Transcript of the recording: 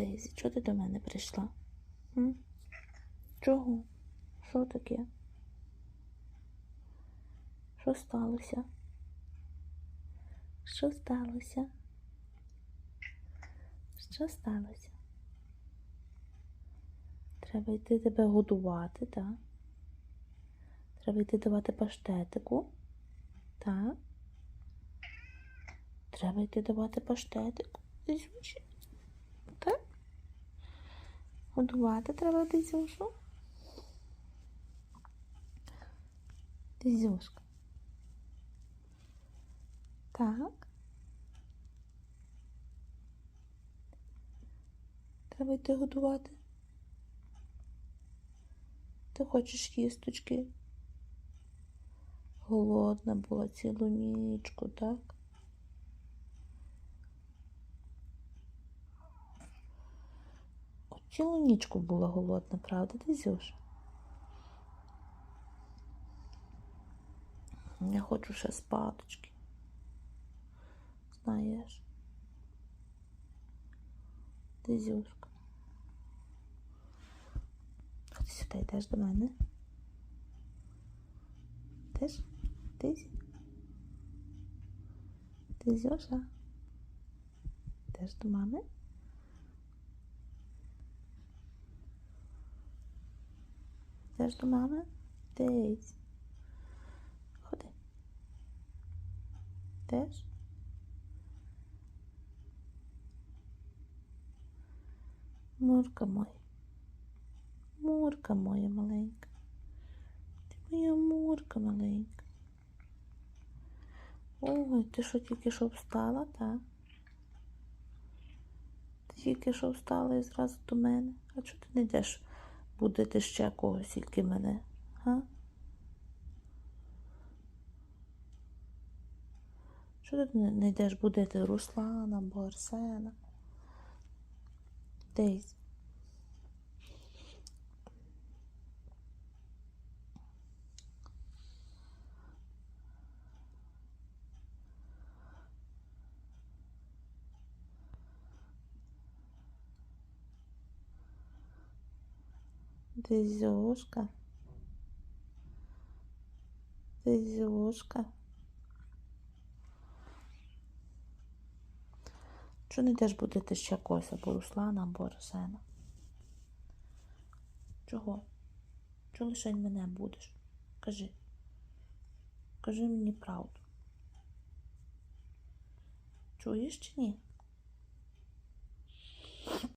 Дейзі, чого ти до мене прийшла? М? Чого? Що таке? Що сталося? Що сталося? Що сталося? Треба йти тебе годувати, так? Треба йти давати паштетику. Так? Треба йти давати паштетику. Зюші. Годувати треба дизюшу. Дизюшка. Так. Треба йти годувати. Ти хочеш їсточки? Голодна була цілу нічку, так? Цілу нічку була голодна, правда, ти Зюша? Я хочу ще спаточки. Знаєш. Ти Зюшка. Ходи сюди, йдеш до мене. Йдеш? Ти? Ти Зюша? Йдеш до мами? Йдеш до мами? Десь. Ходи. Йдеш? Мурка моя. Мурка моя маленька. Ти моя мурка маленька. Ой, ти що тільки що встала, так? Ти тільки що встала і зразу до мене. А чого ти не йдеш будити ще когось, тільки мене? Га? Що ти не- йдеш будити Руслана або Арсена? Десь. Дизюшка. Дизюшка. Чого не йдеш будити ще когось або Руслана, або Арсена? Чого? Чого лише мене будеш? Кажи. Кажи мені правду. Чуєш чи ні?